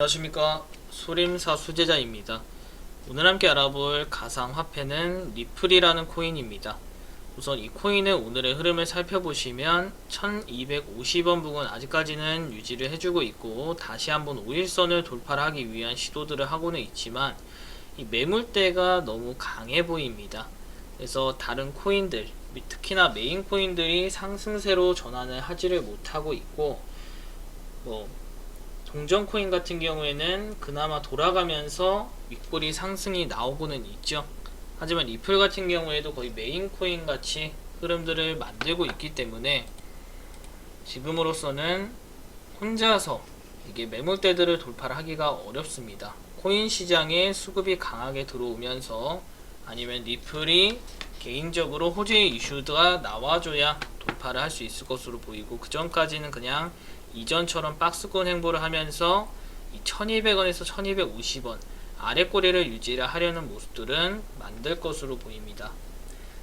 안녕하십니까 소림사 수제자입니다. 오늘 함께 알아볼 가상화폐는 리플이라는 코인입니다. 우선 이 코인의 오늘의 흐름을 살펴보시면 1250원 부근 아직까지는 유지를 해주고 있고 다시 한번 5일선을 돌파를 하기 위한 시도들을 하고는 있지만 이 매물대가 너무 강해 보입니다. 그래서 다른 코인들 특히나 메인 코인들이 상승세로 전환을 하지를 못하고 있고 뭐 동전 코인 같은 경우에는 그나마 돌아가면서 윗골이 상승이 나오고는 있죠. 하지만 리플 같은 경우에도 거의 메인 코인 같이 흐름들을 만들고 있기 때문에 지금으로서는 혼자서 이게 매물대들을 돌파를 하기가 어렵습니다. 코인 시장에 수급이 강하게 들어오면서 아니면 리플이 개인적으로 호재의 이슈가 나와줘야 돌파를 할 수 있을 것으로 보이고 그 전까지는 그냥 이전처럼 박스권 행보를 하면서 1200원에서 1250원 아래 꼬리를 유지를 하려는 모습들은 만들 것으로 보입니다.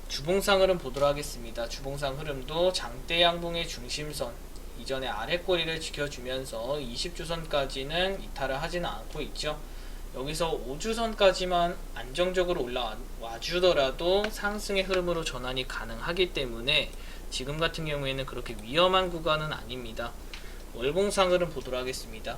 주봉상 흐름 보도록 하겠습니다. 주봉상 흐름도 장대 양봉의 중심선 이전에 아래 꼬리를 지켜주면서 20주선까지는 이탈을 하지는 않고 있죠. 여기서 5주선까지만 안정적으로 올라와 주더라도 상승의 흐름으로 전환이 가능하기 때문에 지금 같은 경우에는 그렇게 위험한 구간은 아닙니다. 월봉상 흐름 보도록 하겠습니다.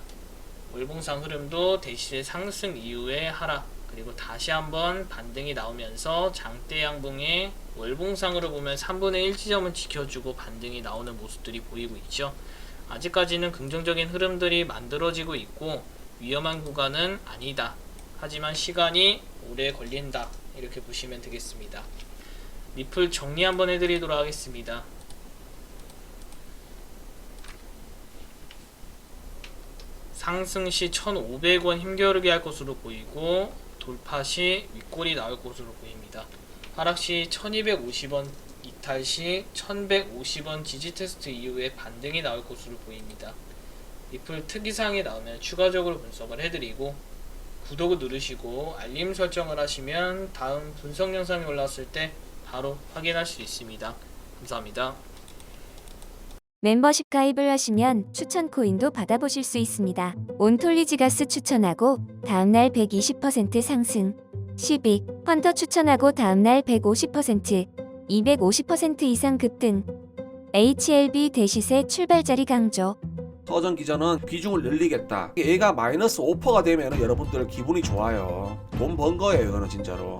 월봉상 흐름도 대시의 상승 이후에 하락 그리고 다시 한번 반등이 나오면서 장대 양봉의 월봉상으로 보면 3분의 1 지점은 지켜주고 반등이 나오는 모습들이 보이고 있죠. 아직까지는 긍정적인 흐름들이 만들어지고 있고 위험한 구간은 아니다. 하지만 시간이 오래 걸린다. 이렇게 보시면 되겠습니다. 리플 정리 한번 해드리도록 하겠습니다. 상승 시 1,500원 힘겨루게 할 것으로 보이고 돌파 시 윗골이 나올 것으로 보입니다. 하락 시 1,250원 이탈 시 1,150원 지지 테스트 이후에 반등이 나올 것으로 보입니다. 리플 특이사항이 나오면 추가적으로 분석을 해드리고 구독을 누르시고 알림 설정을 하시면 다음 분석 영상이 올라왔을 때 바로 확인할 수 있습니다. 감사합니다. 멤버십 가입을 하시면 추천 코인도 받아보실 수 있습니다. 온톨리지가스 추천하고 다음날 120% 상승. 12. 펀터 추천하고 다음날 150%, 250% 이상 급등. HLB 대시세 출발자리 강조. 서전 기전은 비중을 늘리겠다. 얘가 마이너스 5%가 되면 여러분들 기분이 좋아요. 돈 번 거예요, 이거는 진짜로.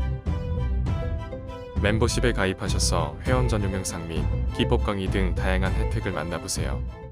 멤버십에 가입하셔서 회원 전용 영상 및 기법 강의 등 다양한 혜택을 만나보세요.